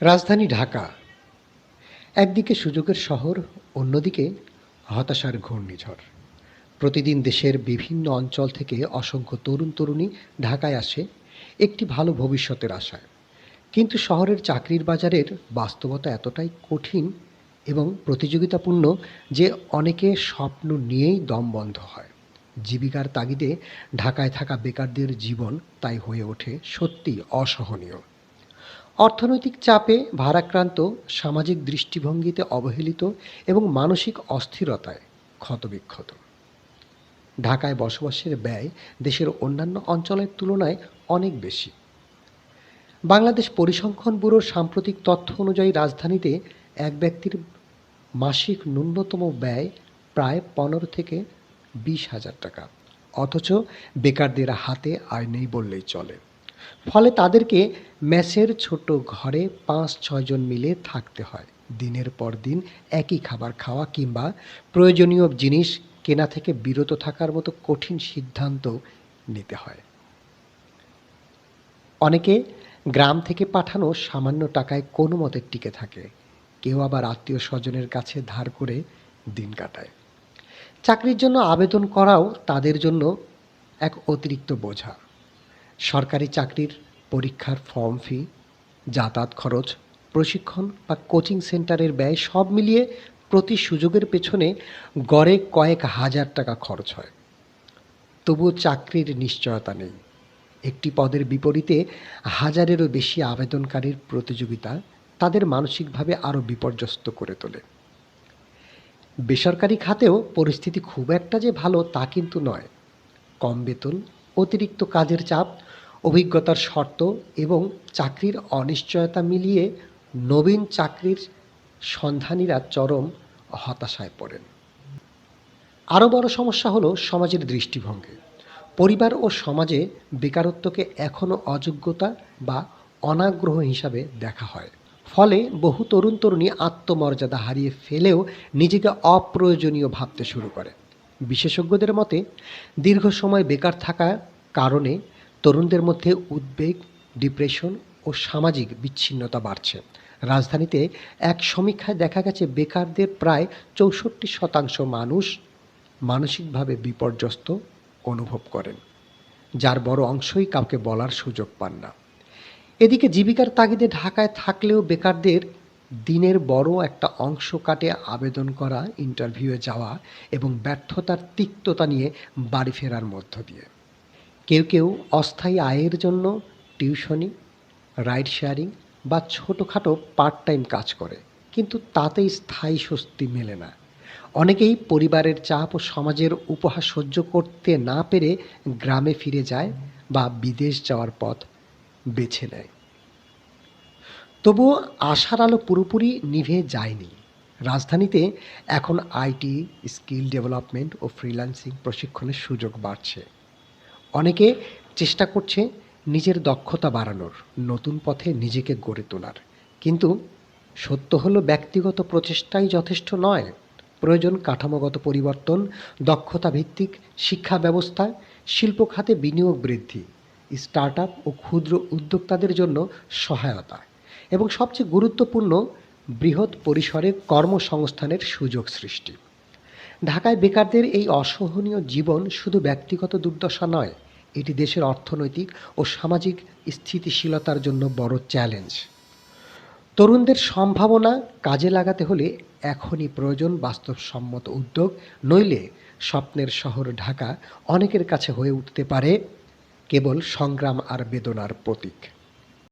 রাজধানী ঢাকা। একদিকে সুযোগের শহর, অন্যদিকে হতাশার ঘূর্ণিঝড়। প্রতিদিন দেশের বিভিন্ন অঞ্চল থেকে অসংখ্য তরুণ তরুণী ঢাকায় আসে, একটি ভালো ভবিষ্যতের আশায়। কিন্তু শহরের চাকরির বাজারের বাস্তবতা এতটাই কঠিন এবং প্রতিযোগিতাপূর্ণ যে অনেকে স্বপ্ন নিয়েই দম বন্ধ হয়। জীবিকার তাগিদে ঢাকায় থাকা বেকারদের জীবন তাই হয়ে ওঠে সত্যি অসহনীয়। অর্থনৈতিক চাপে ভারাক্রান্ত, সামাজিক দৃষ্টিভঙ্গিতে অবহেলিত এবং মানসিক অস্থিরতায় ক্ষতবিক্ষত। ঢাকায় বসবাসের ব্যয় দেশের অন্যান্য অঞ্চলের তুলনায় অনেক বেশি। বাংলাদেশ পরিসংখ্যান ব্যুরোর সাম্প্রতিক তথ্য অনুযায়ী রাজধানীতে এক ব্যক্তির মাসিক ন্যূনতম ব্যয় প্রায় পনেরো থেকে বিশ হাজার টাকা। অথচ বেকারদের হাতে আয় নেই বললেই চলে। ফলে তাদেরকে মেসের ছোট ঘরে পাঁচ ছয়জন মিলে থাকতে হয়। দিনের পর দিন একই খাবার খাওয়া কিংবা প্রয়োজনীয় জিনিস কেনা থেকে বিরত থাকার মতো কঠিন সিদ্ধান্ত নিতে হয়। অনেকে গ্রাম থেকে পাঠানো সামান্য টাকায় কোনো মতে টিকে থাকে। কেউ আবার আত্মীয় স্বজনের কাছে ধার করে দিন কাটায়। চাকরির জন্য আবেদন করাও তাদের জন্য এক অতিরিক্ত বোঝা। সরকারি চাকরির পরীক্ষার ফর্ম ফি যাতায়াত খরচ, প্রশিক্ষণ বা কোচিং সেন্টারের ব্যয় সব মিলিয়ে প্রতি সুযোগের পেছনে গড়ে কয়েক হাজার টাকা খরচ হয়। তবুও চাকরির নিশ্চয়তা নেই। একটি পদের বিপরীতে হাজারেরও বেশি আবেদনকারীর প্রতিযোগিতা তাদের মানসিকভাবে আরও বিপর্যস্ত করে তোলে। বেসরকারি খাতেও পরিস্থিতি খুব একটা যে ভালো তা কিন্তু নয়। কম বেতন, অতিরিক্ত কাজের চাপ অভিজ্ঞতার শর্ত এবং চাকরির অনিশ্চয়তা মিলিয়ে নবীন চাকরির সন্ধানীরা চরম হতাশায় পড়েন। আরও বড় সমস্যা হলো সমাজের দৃষ্টিভঙ্গি। পরিবার ও সমাজে বেকারত্বকে এখনও অযোগ্যতা বা অনাগ্রহ হিসাবে দেখা হয়। ফলে বহু তরুণ তরুণী আত্মমর্যাদা হারিয়ে ফেলেও নিজেকে অপ্রয়োজনীয় ভাবতে শুরু করে। বিশেষজ্ঞদের মতে, দীর্ঘ সময় বেকার থাকার কারণে তরুণদের মধ্যে উদ্বেগ ডিপ্রেশন ও সামাজিক বিচ্ছিন্নতা বাড়ছে। রাজধানীতে এক সমীক্ষায় দেখা গেছে, বেকারদের প্রায় চৌষট্টি শতাংশ মানুষ মানসিকভাবে বিপর্যস্ত অনুভব করেন। যার বড় অংশই কাউকে বলার সুযোগ পান না। এদিকে জীবিকার তাগিদে ঢাকায় থাকলেও বেকারদের দিনের বড় একটা অংশ কাটে আবেদন করা ইন্টারভিউয়ে যাওয়া এবং ব্যর্থতার তিক্ততা নিয়ে বাড়ি ফেরার মধ্য দিয়ে। কেউ কেউ অস্থায়ী আয়ের জন্য টিউশনি, রাইড শেয়ারিং বা ছোটোখাটো পার্ট টাইম কাজ করে, কিন্তু তাতেই স্থায়ী স্বস্তি মেলে না। অনেকেই পরিবারের চাপ ও সমাজের উপহার সহ্য করতে না পেরে গ্রামে ফিরে যায় বা বিদেশ যাওয়ার পথ বেছে নেয়। তবুও আশার আলো পুরোপুরি নিভে যায়নি। রাজধানীতে এখন আইটি, স্কিল ডেভেলপমেন্ট ও ফ্রিল্যান্সিং প্রশিক্ষণের সুযোগ বাড়ছে। অনেকে চেষ্টা করছে নিজের দক্ষতা বাড়ানোর, নতুন পথে নিজেকে গড়ে তোলার। কিন্তু সত্য হলো ব্যক্তিগত প্রচেষ্টাই যথেষ্ট নয়। প্রয়োজন কাঠামোগত পরিবর্তন দক্ষতা ভিত্তিক শিক্ষা ব্যবস্থা, শিল্প খাতে বিনিয়োগ বৃদ্ধি স্টার্ট ও ক্ষুদ্র উদ্যোক্তাদের জন্য সহায়তা এবং সবচেয়ে গুরুত্বপূর্ণ বৃহৎ পরিসরে কর্মসংস্থানের সুযোগ সৃষ্টি। ঢাকায় বেকারদের এই অসহনীয় জীবন শুধু ব্যক্তিগত দুর্দশা নয়, এটি দেশের অর্থনৈতিক ও সামাজিক স্থিতিশীলতার জন্য বড় চ্যালেঞ্জ। তরুণদের সম্ভাবনা কাজে লাগাতে হলে এখনই প্রয়োজন বাস্তবসম্মত উদ্যোগ, নইলে স্বপ্নের শহর ঢাকা অনেকের কাছে হয়ে উঠতে পারে কেবল সংগ্রাম আর বেদনার প্রতীক।